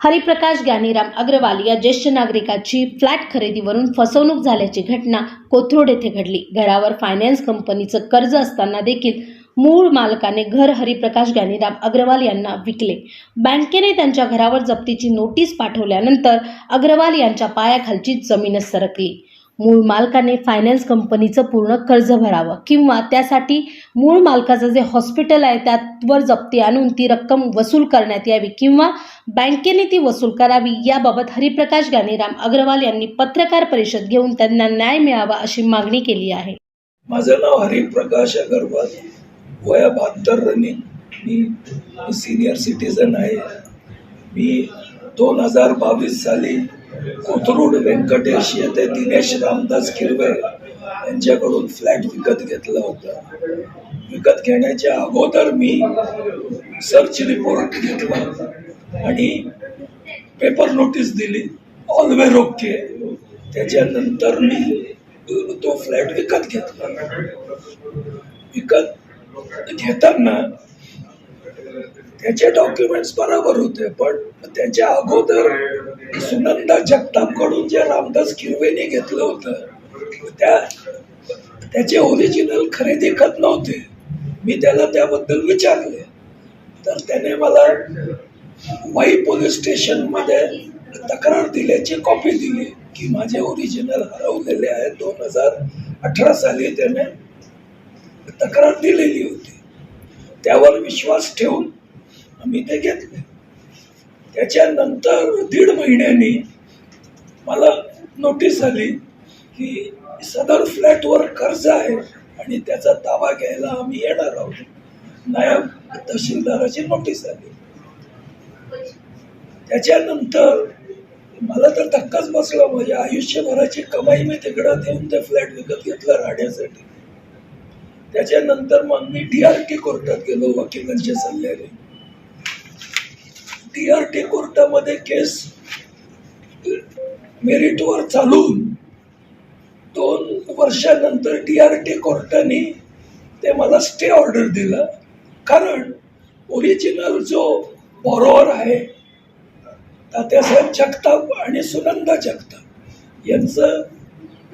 हरिप्रकाश ज्ञानीराम अग्रवाल या ज्येष्ठ नागरिकाची फ्लॅट खरेदीवरून फसवणूक झाल्याची घटना कोथरूड येथे घडली. घरावर फायनान्स कंपनीचं कर्ज असताना देखील मूळ मालकाने घर हरिप्रकाश ज्ञानीराम अग्रवाल यांना विकले. बँकेने त्यांच्या घरावर जप्तीची नोटीस पाठवल्यानंतर अग्रवाल यांच्या पायाखालची जमीनच सरकली. मूळ मालकाने फायनान्स कंपनीचं पूर्ण कर्ज भरावं. किंवा त्यासाठी मूळ मालकाचं जे हॉस्पिटल आहे त्यावर जप्ती आणून ती रक्कम वसूल करण्यात यावी किंवा बँकेने ती वसूल करावी याबाबत हरिप्रकाश गाणीराम अग्रवाल यांनी पत्रकार परिषद घेऊन त्यांना न्याय मिळावा अशी मागणी केली आहे. माझं नाव हरिप्रकाश अग्रवाल वया बहात्तर रनिंग. मी सिनियर सिटीजन आहे. मी दोन हजार बावीस साली कोथरूड व्यंकटेश येथे दिनेश रामदास किरवे यांच्याकडून फ्लॅट विकत घेतला होता. विकत घेण्याच्या अगोदर मी सर्च रिपोर्ट घेतला आणि पेपर नोटीस दिली. ऑल वेर ओके त्याच्यानंतर मी तो फ्लॅट विकत घेतला. विकत घेताना त्याचे डॉक्युमेंट्स बरोबर होते पण त्याच्या अगोदर सुनंदा जगतापकडून जे रामदास किरवेने घेतलं होतं त्या त्याचे ओरिजिनल खरेदी खत नव्हते. मी त्याला त्याबद्दल विचारले. तर त्याने मला वाई पोलीस स्टेशनमध्ये तक्रार दिल्याची कॉपी दिली की माझे ओरिजिनल हरवलेले आहे दोन हजार अठरा साली त्याने तक्रार दिलेली होती. त्यावर विश्वास ठेवून आम्ही ते घेतले. त्याच्यानंतर दीड महिन्यांनी मला नोटीस आली की सदर फ्लॅटवर कर्ज आहे आणि त्याचा ताबा घ्यायला आम्ही येणार आहोत. नायब तहसीलदाराची नोटीस आली. त्याच्यानंतर मला तर धक्काच बसला माझ्या आयुष्यभराची कमाई मी तिकडं देऊन ते फ्लॅट विकत घेतलं राहण्यासाठी. त्याच्यानंतर मग मी डी आर टी कोर्टात गेलो वकिलांच्या सल्ल्याने. डी आर टी कोर्टामध्ये केस मेरिटवर चालून दोन वर्षानंतर डी आर टी कोर्टाने ते मला स्टे ऑर्डर दिलं. कारण ओरिजिनल जो बॉरोवर आहे तात्यासाहेब जगताप आणि सुनंदा जगताप यांचं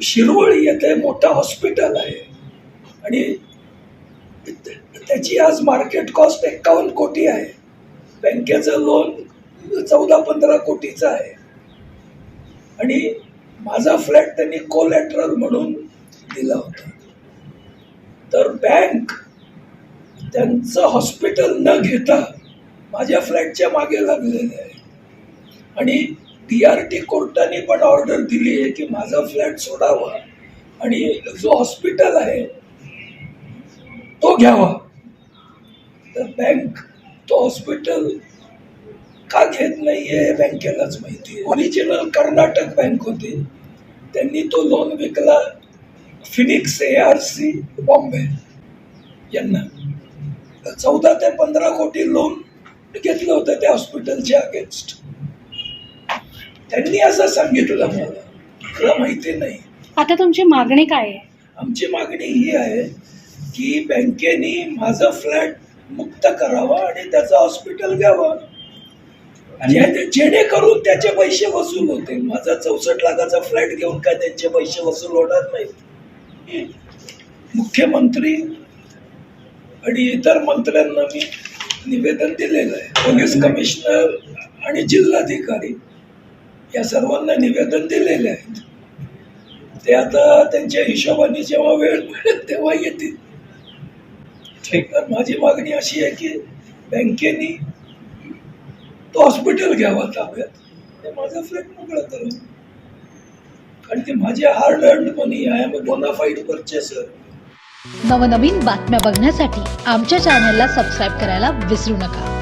शिरवळ येथे मोठं हॉस्पिटल आहे. आणि त्याची आज मार्केट कॉस्ट एक्कावन्न कोटी आहे. बँकेचं लोन चौदा पंधरा कोटीचं आहे. आणि माझा फ्लॅट त्यांनी कोलॅटरल म्हणून दिला होता. तर बँक त्यांचं हॉस्पिटल न घेता माझ्या फ्लॅटच्या मागे लागलेले आहे. आणि डी आर टी कोर्टाने पण ऑर्डर दिली आहे की माझा फ्लॅट सोडावा आणि जो हॉस्पिटल आहे तो घ्यावा. तर बँक तो हॉस्पिटल का घेत नाहीये हे बँकेलाच माहिती. ओरिजिनल कर्नाटक बँक होती. त्यांनी तो लोन विकला Phoenix A R C Bombay यांना. चौदा ते पंधरा कोटी लोन घेतलं होतं त्या हॉस्पिटलच्या अगेन्स्ट त्यांनी असं सांगितलं मला. मला माहिती नाही. आता तुमची मागणी काय आहे? आमची मागणी ही आहे की बँकेने माझं फ्लॅट मुक्त करावा आणि त्याचं हॉस्पिटल घ्यावं. आणि जेणेकरून त्याचे पैसे वसूल होतील माझा चौसष्ट लाखाचा फ्लॅट घेऊन काय त्यांचे पैसे वसूल होणार नाहीत? मुख्यमंत्री आणि इतर मंत्र्यांना मी निवेदन दिलेलं आहे. पोलीस कमिशनर आणि जिल्हाधिकारी या सर्वांना निवेदन दिलेले आहेत ते आता त्यांच्या हिशोबाने जेव्हा वेळ मिळेल तेव्हा येतील. तर माझी मागणी अशी आहे की बँकेने तो हॉस्पिटल घ्यावा ताब्यात. ते माझा फ्लॅट मोकळा करून. कारण ते माझे हार्ड अर्न मनी आहे बोनाफाईड परचेसर नवनवीन बातम्या बघण्यासाठी आमच्या चॅनलला सबस्क्राईब करायला विसरू नका.